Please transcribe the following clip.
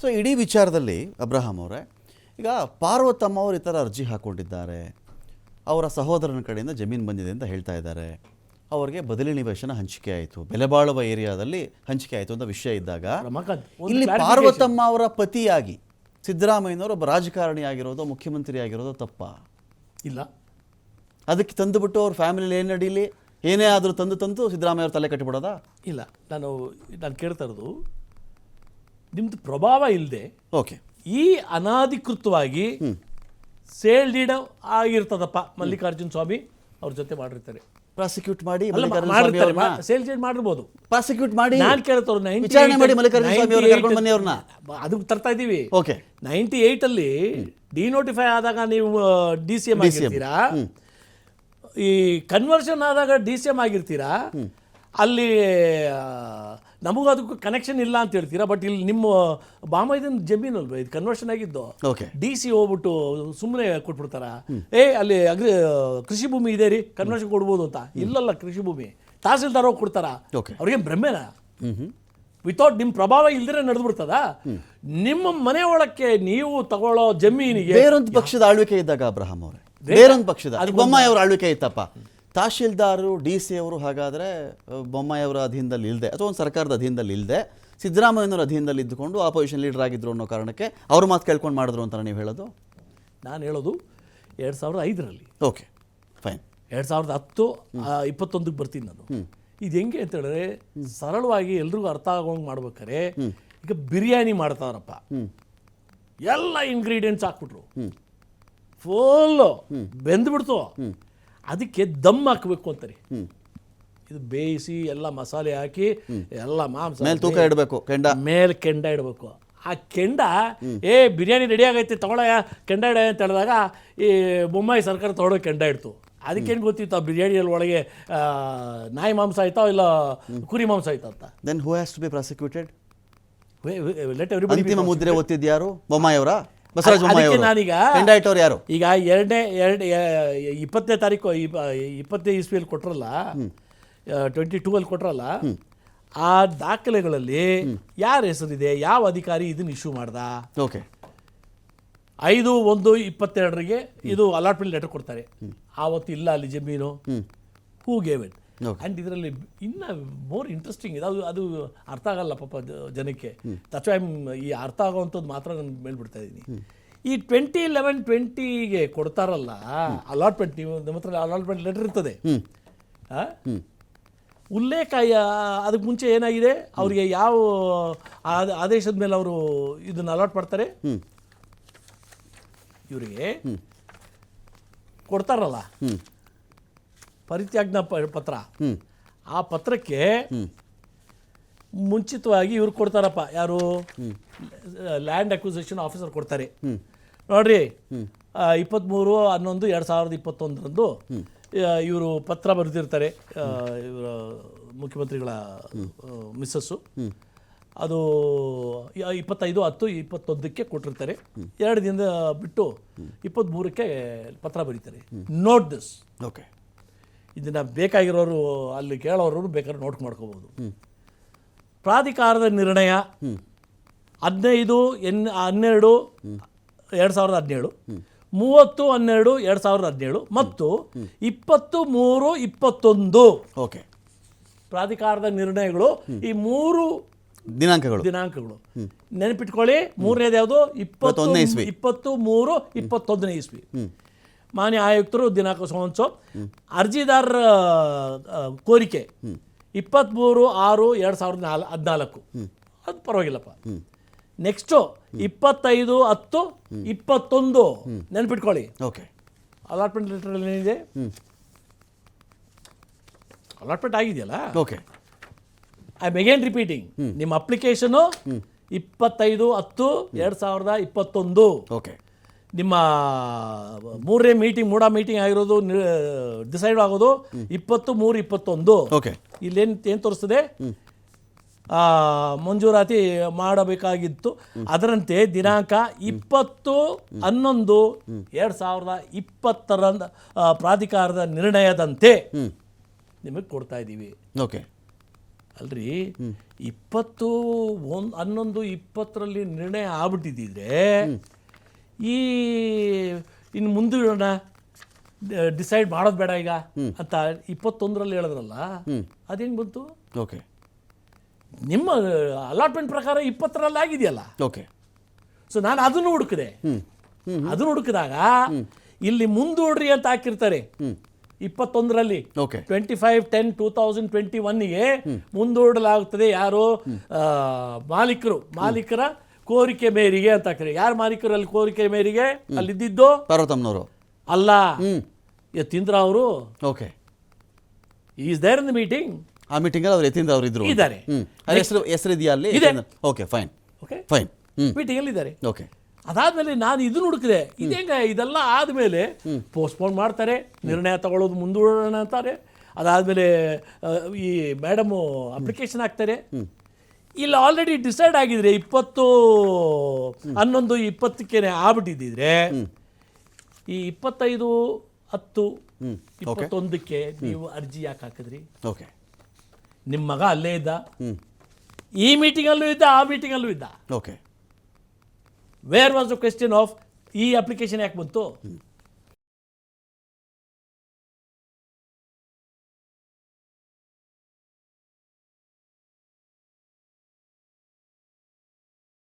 So ಇಡೀ ವಿಚಾರದಲ್ಲಿ Abraham ಅವರೇ ಈಗ ಪಾರ್ವತಮ್ಮ ಅವರು ಈ ಥರ ಅರ್ಜಿ ಹಾಕ್ಕೊಂಡಿದ್ದಾರೆ. ಅವರ ಸಹೋದರನ ಕಡೆಯಿಂದ ಜಮೀನು ಬಂದಿದೆ ಅಂತ ಹೇಳ್ತಾ ಇದ್ದಾರೆ. ಅವರಿಗೆ ಬದಲಿ ನಿವೇಶನ ಹಂಚಿಕೆ ಆಯಿತು. ಬೆಲೆ ಬಾಳುವ ಏರಿಯಾದಲ್ಲಿ ಹಂಚಿಕೆ ಆಯಿತು ಅಂತ ವಿಷಯ ಇದ್ದಾಗ ಇಲ್ಲಿ ಪಾರ್ವತಮ್ಮ ಅವರ ಪತಿಯಾಗಿ ಸಿದ್ದರಾಮಯ್ಯನವರು ಒಬ್ಬ ರಾಜಕಾರಣಿ ಆಗಿರೋದು ಮುಖ್ಯಮಂತ್ರಿ ಆಗಿರೋದು ತಪ್ಪ? ಇಲ್ಲ. ಅದಕ್ಕೆ ತಂದುಬಿಟ್ಟು ಅವ್ರ ಫ್ಯಾಮಿಲಿ ಏನು ನಡೀಲಿ? ಏನೇ ಆದರೂ ತಂದು ತಂದು ಸಿದ್ದರಾಮಯ್ಯ ಅವ್ರ ತಲೆ ಕಟ್ಟಿಬಿಡೋದಾ? ಇಲ್ಲ. ನಾನು ನಾನು ಕೇಳ್ತಾ ಇರೋದು ನಿಮ್ದು ಪ್ರಭಾವ ಇಲ್ಲದೆ ಓಕೆ. ಈ ಅನಾಧಿಕೃತವಾಗಿ ಸೇಲ್ ಡೀಡ್ ಆಗಿರ್ತದಪ್ಪ ಮಲ್ಲಿಕಾರ್ಜುನ್ ಸ್ವಾಮಿ ಅವ್ರ ಜೊತೆ ಮಾಡಿರ್ತಾರೆ. ಪ್ರಾಸಿಕ್ಯೂಟ್ ಮಾಡಿ ಸೇಲ್ ಡೀಡ್ ಮಾಡಿರ್ಬೋದು. ಪ್ರಾಸಿಕ್ಯೂಟ್ ಮಾಡಿ ನಾನು ಕೇಳ್ತವ್ರು ವಿಚಾರಣೆ ಮಾಡಿ ಮಲ್ಲಿಕಾರ್ಜುನ ಸ್ವಾಮಿ ಅವ್ರನ್ನ ಕರ್ಕೊಂಡು ಬನ್ನಿ ಅವ್ರನ್ನ ಅದಕ್ಕೆ ತರ್ತಾ ಇದ್ದೀವಿ. ಓಕೆ. ನೈಂಟಿ ಏಯ್ಟಲ್ಲಿ ಡಿನೋಟಿಫೈ ಆದಾಗ ನೀವು ಡಿ ಸಿ ಎಂ ಆಗಿರ್ತೀರಾ? ಈ ಕನ್ವರ್ಷನ್ ಆದಾಗ ಡಿ ಸಿ ಎಂ ಆಗಿರ್ತೀರಾ? ಅಲ್ಲಿ ನಮಗೂ ಅದಕ್ಕೂ ಕನೆಕ್ಷನ್ ಇಲ್ಲ ಅಂತ ಹೇಳ್ತೀರಾ? ಬಟ್ ಇಲ್ಲಿ ನಿಮ್ಮ ಬಾಮೈದನ್ ಜಮೀನು ಅಲ್ವಾ? ಇದು ಕನ್ವರ್ಷನ್ ಆಗಿದ್ದು. ಓಕೆ ಡಿ ಸಿ ಹೋಗ್ಬಿಟ್ಟು ಸುಮ್ಮನೆ ಕೊಟ್ಬಿಡ್ತಾರ. ಏ ಅಲ್ಲಿ ಅಗ್ರಿ ಕೃಷಿ ಭೂಮಿ ಇದೆ ರೀ ಕನ್ವರ್ಷನ್ ಕೊಡ್ಬೋದು ಅಂತ. ಇಲ್ಲಲ್ಲ ಕೃಷಿ ಭೂಮಿ. ತಹಸೀಲ್ದಾರ್ ಹೋಗಿ ಕೊಡ್ತಾರ. ಅವ್ರಿಗೆ ಭ್ರಮೆನಾ? ಹ್ಮ್ ವಿತೌಟ್ ನಿಮ್ಮ ಪ್ರಭಾವ ಇಲ್ದಿರ ನಡೆದು ಬಿಡ್ತದ ನಿಮ್ಮ ಮನೆ ಒಳಕ್ಕೆ ನೀವು ತಗೊಳ್ಳೋ ಜಮೀನಿಗೆ ಬೇರೊಂದು ಪಕ್ಷದ ಆಳ್ವಿಕೆ ಇದ್ದಾಗ ಅಬ್ರಹಾಂ ಅವರೇ. ಬೇರೊಂದು ಪಕ್ಷದ. ಅದು ಬೊಮ್ಮಾಯಿ ಅವ್ರ ಆಳ್ವಿಕೆ ಇತ್ತಪ್ಪ. ತಹಶೀಲ್ದಾರರು ಡಿ ಸಿ ಅವರು ಹಾಗಾದರೆ ಬೊಮ್ಮಾಯಿಯವರ ಅಧೀನದಲ್ಲಿ ಇಲ್ಲದೆ ಅಥವಾ ಒಂದು ಸರ್ಕಾರದ ಅಧೀನದಲ್ಲಿ ಇಲ್ಲದೆ ಸಿದ್ದರಾಮಯ್ಯನವರ ಅಧೀನದಲ್ಲಿ ಇದ್ದುಕೊಂಡು ಆಪೋಸಿಷನ್ ಲೀಡರ್ ಆಗಿದ್ರು ಅನ್ನೋ ಕಾರಣಕ್ಕೆ ಅವ್ರ ಮಾತು ಕೇಳ್ಕೊಂಡು ಮಾಡಿದ್ರು ಅಂತ ನೀವು ಹೇಳೋದು? ನಾನು ಹೇಳೋದು ಎರಡು ಸಾವಿರದ ಐದರಲ್ಲಿ. Okay fine. ಎರಡು ಸಾವಿರದ ಹತ್ತು ಇಪ್ಪತ್ತೊಂದಕ್ಕೆ ಬರ್ತೀನಿ ನಾನು. ಇದು ಹೆಂಗೆ ಅಂತ ಹೇಳಿದ್ರೆ ಸರಳವಾಗಿ ಎಲ್ರಿಗೂ ಅರ್ಥ ಆಗೋಂಗೆ ಮಾಡ್ಬೇಕಾರೆ ಈಗ ಬಿರಿಯಾನಿ ಮಾಡ್ತಾರಪ್ಪ. ಎಲ್ಲ ಇಂಗ್ರೀಡಿಯೆಂಟ್ಸ್ ಹಾಕ್ಬಿಟ್ರು. ಫುಲ್ಲು ಬೆಂದ್ಬಿಡ್ತು. ಅದಕ್ಕೆ ದಮ್ ಹಾಕಬೇಕು ಅಂತಾರೆ. ಇದು ಬೇಯಿಸಿ ಎಲ್ಲ ಮಸಾಲೆ ಹಾಕಿ ಎಲ್ಲ ಮಾಂಸ ಮೇಲೆ ತೂಕ ಇಡಬೇಕು ಕೆಂಡ. ಮೇಲೆ ಕೆಂಡ ಇಡಬೇಕು. ಆ ಕೆಂಡ ಏ ಬಿರಿಯಾನಿ ರೆಡಿ ಆಗೈತೆ ತಗೊಳಯ ಕೆಂಡ ಇಡ ಅಂತ ಹೇಳಿದಾಗ ಈ ಬೊಮ್ಮಾಯಿ ಸರ್ಕಾರ ತಗೊಳ್ಳೋ ಕೆಂಡ ಇಡ್ತು. ಅದಕ್ಕೇನು ಗೊತ್ತಿತ್ತು ಆ ಬಿರಿಯಾನಿಯಲ್ಲಿ ಒಳಗೆ ನಾಯಿ ಮಾಂಸ ಆಯ್ತಾ ಇಲ್ಲ ಕುರಿ ಮಾಂಸ ಆಯ್ತಾ ಅಂತ? Then who has to be prosecuted let every ಮುದ್ರೆ ಒತ್ತಿದ್ಯಾರು ಬೊಮ್ಮಾಯಿ ಅವರ? ಬಸವರಾಜ ಅದಕ್ಕೆ ನಾನೀಗ ಇಟ್ಟವ್ರು ಯಾರು? ಈಗ ಎರಡನೇ ಎರಡು ಇಪ್ಪತ್ತನೇ ತಾರೀಕು ಇಪ್ಪ- ಇಪ್ಪತ್ತನೇ ಇಸ್ವಿಯಲ್ಲಿ ಕೊಟ್ರಲ್ಲ ಟ್ವೆಂಟಿ ಟೂ ಅಲ್ಲಿ ಕೊಟ್ರಲ್ಲ ಆ ದಾಖಲೆಗಳಲ್ಲಿ ಯಾರ ಹೆಸರಿದೆ? ಯಾವ ಅಧಿಕಾರಿ ಇದನ್ನ ಇಶ್ಯೂ ಮಾಡ್ದ? ಓಕೆ. ಐದು ಒಂದು ಇಪ್ಪತ್ತೆರಡರಿಗೆ ಇದು ಅಲಾಟ್ಮೆಂಟ್ ಲೆಟರ್ ಕೊಡ್ತಾರೆ. ಆವತ್ತು ಇಲ್ಲ ಅಲ್ಲಿ ಜಮೀನು. Who gave it. ಆ್ಯಂಡ್ ಇದರಲ್ಲಿ ಇನ್ನ ಮೋರ್ ಇಂಟ್ರೆಸ್ಟಿಂಗ್ ಇದೆ ಅದು ಅದು ಅರ್ಥ ಆಗಲ್ಲ ಪಾಪ ಜನಕ್ಕೆ. ತತ್ವ ಈ ಅರ್ಥ ಆಗೋವಂಥದ್ದು ಮಾತ್ರ ನಾನು ಮೇಲ್ಬಿಡ್ತಾ ಇದ್ದೀನಿ. ಈ ಟ್ವೆಂಟಿ ಲೆವೆನ್ ಟ್ವೆಂಟಿಗೆ ಕೊಡ್ತಾರಲ್ಲ ಅಲಾಟ್ಮೆಂಟ್ ನೀವು ನಮ್ಮ ಹತ್ರ ಅಲಾಟ್ಮೆಂಟ್ ಲೆಟರ್ ಇರ್ತದೆ? ಉಲ್ಲೇಖ ಅದಕ್ಕೆ ಮುಂಚೆ ಏನಾಗಿದೆ? ಅವರಿಗೆ ಯಾವ ಆದ- ಆದೇಶದ ಮೇಲೆ ಅವರು ಇದನ್ನು ಅಲಾಟ್ ಮಾಡ್ತಾರೆ? ಇವರಿಗೆ ಕೊಡ್ತಾರಲ್ಲ. ಪರಿತ್ಯಾಜ್ಞಾ ಪತ್ರ. ಆ ಪತ್ರಕ್ಕೆ ಮುಂಚಿತವಾಗಿ ಇವ್ರು ಕೊಡ್ತಾರಪ್ಪ. ಯಾರು? ಲ್ಯಾಂಡ್ ಅಕ್ವಿಸೇಷನ್ ಆಫೀಸರ್ ಕೊಡ್ತಾರೆ. ನೋಡ್ರಿ ಇಪ್ಪತ್ತ್ಮೂರು ಹನ್ನೊಂದು ಎರಡು ಸಾವಿರದ ಇಪ್ಪತ್ತೊಂದರಂದು ಇವರು ಪತ್ರ ಬರೆದಿರ್ತಾರೆ ಇವರ ಮುಖ್ಯಮಂತ್ರಿಗಳ ಮಿಸ್ಸಸ್ಸು. ಅದು ಇಪ್ಪತ್ತೈದು ಹತ್ತು ಇಪ್ಪತ್ತೊಂದಕ್ಕೆ ಕೊಟ್ಟಿರ್ತಾರೆ. ಎರಡು ದಿನದ ಬಿಟ್ಟು ಇಪ್ಪತ್ತ್ಮೂರಕ್ಕೆ ಪತ್ರ ಬರೀತಾರೆ. ನೋಟ್ ದಿಸ್ ಓಕೆ ಇದನ್ನು ಬೇಕಾಗಿರೋರು ಅಲ್ಲಿ ಕೇಳೋರು ಬೇಕಾದ್ರೆ ನೋಟ್ ಮಾಡ್ಕೋಬೋದು. ಪ್ರಾಧಿಕಾರದ ನಿರ್ಣಯ ಹದಿನೈದು ಎನ್ ಹನ್ನೆರಡು ಎರಡು ಸಾವಿರದ ಹದಿನೇಳು ಮೂವತ್ತು ಹನ್ನೆರಡು ಎರಡು ಸಾವಿರದ ಹದಿನೇಳು ಮತ್ತು ಇಪ್ಪತ್ತು ಮೂರು ಇಪ್ಪತ್ತೊಂದು. ಓಕೆ. ಪ್ರಾಧಿಕಾರದ ನಿರ್ಣಯಗಳು ಈ ಮೂರು ದಿನಾಂಕಗಳು. ದಿನಾಂಕಗಳು. ನೆನಪಿಟ್ಕೊಳ್ಳಿ ಮೂರನೇದು ಯಾವುದು? ಇಪ್ಪತ್ತು ಇಪ್ಪತ್ತೊಂದನೇ ಇಸ್ವಿ. ಇಪ್ಪತ್ತು ಮೂರು ಇಪ್ಪತ್ತೊಂದನೇ ಇಸ್ವಿ. ಮಾನ್ಯ ಆಯುಕ್ತರು ದಿನಾಂಕ ಸೋಂಚು ಅರ್ಜಿದಾರರ ಕೋರಿಕೆ. ಇಪ್ಪತ್ತ್ಮೂರು ಆರು ಎರಡು ಸಾವಿರದ ನಾಲ್ ಹದಿನಾಲ್ಕು. ಅದು ಪರವಾಗಿಲ್ಲಪ್ಪ. ನೆಕ್ಸ್ಟು ಇಪ್ಪತ್ತೈದು ಹತ್ತು ಇಪ್ಪತ್ತೊಂದು. ನೆನ್ಪಿಟ್ಕೊಳ್ಳಿ. ಓಕೆ ಅಲಾಟ್ಮೆಂಟ್ ಲೆಟರ್ ಏನಿದೆ? ಅಲಾಟ್ಮೆಂಟ್ ಆಗಿದೆಯಲ್ಲ? ಓಕೆ ಐ ಅಗೇನ್ ರಿಪೀಟಿಂಗ್ ನಿಮ್ಮ ಅಪ್ಲಿಕೇಶನು ಇಪ್ಪತ್ತೈದು ಹತ್ತು ಎರಡು ಸಾವಿರದ ಇಪ್ಪತ್ತೊಂದು. ಓಕೆ ನಿಮ್ಮ ಮೂರನೇ ಮೀಟಿಂಗ್ ಮೂಡ ಮೀಟಿಂಗ್ ಆಗಿರೋದು ಡಿಸೈಡ್ ಆಗೋದು ಇಪ್ಪತ್ತು ಮೂರು ಇಪ್ಪತ್ತೊಂದು. ಓಕೆ ಇಲ್ಲೇನು ಏನು ತೋರಿಸ್ತದೆ? ಮಂಜೂರಾತಿ ಮಾಡಬೇಕಾಗಿತ್ತು. ಅದರಂತೆ ದಿನಾಂಕ ಇಪ್ಪತ್ತು ಹನ್ನೊಂದು ಎರಡು ಸಾವಿರದ ಇಪ್ಪತ್ತರ ಪ್ರಾಧಿಕಾರದ ನಿರ್ಣಯದಂತೆ ನಿಮಗೆ ಕೊಡ್ತಾ ಇದ್ದೀವಿ. ಓಕೆ ಅಲ್ರಿ? ಇಪ್ಪತ್ತು ಒಂದು ಹನ್ನೊಂದು ಇಪ್ಪತ್ತರಲ್ಲಿ ನಿರ್ಣಯ ಆಗ್ಬಿಟ್ಟಿದ್ದಿದ್ರೆ ಈ ಇನ್ನು ಮುಂದಿಡೋಣ ಡಿಸೈಡ್ ಮಾಡೋದು ಬೇಡ ಈಗ ಅಂತ ಇಪ್ಪತ್ತೊಂದರಲ್ಲಿ ಹೇಳಿದ್ರಲ್ಲ ಅದೇನು ಬಂತು? ಓಕೆ. ನಿಮ್ಮ ಅಲಾಟ್ಮೆಂಟ್ ಪ್ರಕಾರ ಇಪ್ಪತ್ತರಲ್ಲಿ ಆಗಿದೆಯಲ್ಲ? ಓಕೆ. ಸೊ ನಾನು ಅದನ್ನು ಹುಡುಕಿದೆ. ಅದನ್ನು ಹುಡುಕಿದಾಗ ಇಲ್ಲಿ ಮುಂದೂಡ್ರಿ ಅಂತ ಹಾಕಿರ್ತಾರೆ. ಇಪ್ಪತ್ತೊಂದರಲ್ಲಿ okay. Twenty five ten two thousand twenty ಒನ್ಗೆ ಮುಂದೂಡಲಾಗುತ್ತದೆ ಯಾರು? ಮಾಲೀಕರು. ಮಾಲೀಕರ ಕೋರಿಕೆ ಮೇರಿಗೆ ಅಂತ ಕರೆ. ಯಾರು ಮಾಲೀಕರು ಅಲ್ಲಿ ಕೋರಿಕೆ ಅಲ್ಲಿ ಅಲ್ಲಿದ್ದಿದ್ದು? ಪಾರ್ವತಮ್ಮನವರು. ಅಲ್ಲ. ಯತೀಂದ್ರ ಅವರು? Okay. Is there in the meeting ಆ ಮೀಟಿಂಗ್ ಅಲ್ಲಿ ಅವರು ಯತೀಂದ್ರ ಅವರು ಇದ್ರು ಇದ್ದಾರೆ. ಹ್ಮ್. ಹೆಸರು ಹೆಸರು ಇದೆಯಾ ಅಲ್ಲಿ? ಇದೆ. Okay fine okay. Fine meeting ಅಲ್ಲಿ ಇದ್ದಾರೆ. ಓಕೆ. ಅದಾದ್ಮೇಲೆ ನಾನು ಇದು ಹುಡುಕಿದೆ. ಇದೇಂಗ ಇದೆಲ್ಲ ಆದಮೇಲೆ ಪೋಸ್ಟ್ಪೋನ್ ಮಾಡ್ತಾರೆ. ನಿರ್ಣಯ ತಗೊಳ್ಳೋದು ಮುಂದೂಡೋಣ ಅಂತಾರೆ. ಅದಾದಮೇಲೆ ಈ ಮೇಡಮ್ ಅಪ್ಲಿಕೇಶನ್ ಹಾಕ್ತಾರೆ. ಇಲ್ಲಿ ಆಲ್ರೆಡಿ ಡಿಸೈಡ್ ಆಗಿದ್ರೆ ಇಪ್ಪತ್ತು ಹನ್ನೊಂದು ಇಪ್ಪತ್ತಕ್ಕೆ ಆಗ್ಬಿಟ್ಟಿದ್ದಿದ್ರೆ ಈ ಇಪ್ಪತ್ತೈದು ಹತ್ತು ಇಪ್ಪತ್ತೊಂದಕ್ಕೆ ನೀವು ಅರ್ಜಿ ಯಾಕೆ ಹಾಕಿದ್ರಿ? ಓಕೆ ನಿಮ್ಮ ಮಗ ಅಲ್ಲೇ ಇದ್ದ? ಈ ಮೀಟಿಂಗಲ್ಲೂ ಇದ್ದ ಆ ಮೀಟಿಂಗಲ್ಲೂ ಇದ್ದ? Okay where was the question of ಈ ಅಪ್ಲಿಕೇಶನ್ ಯಾಕೆ ಬಂತು?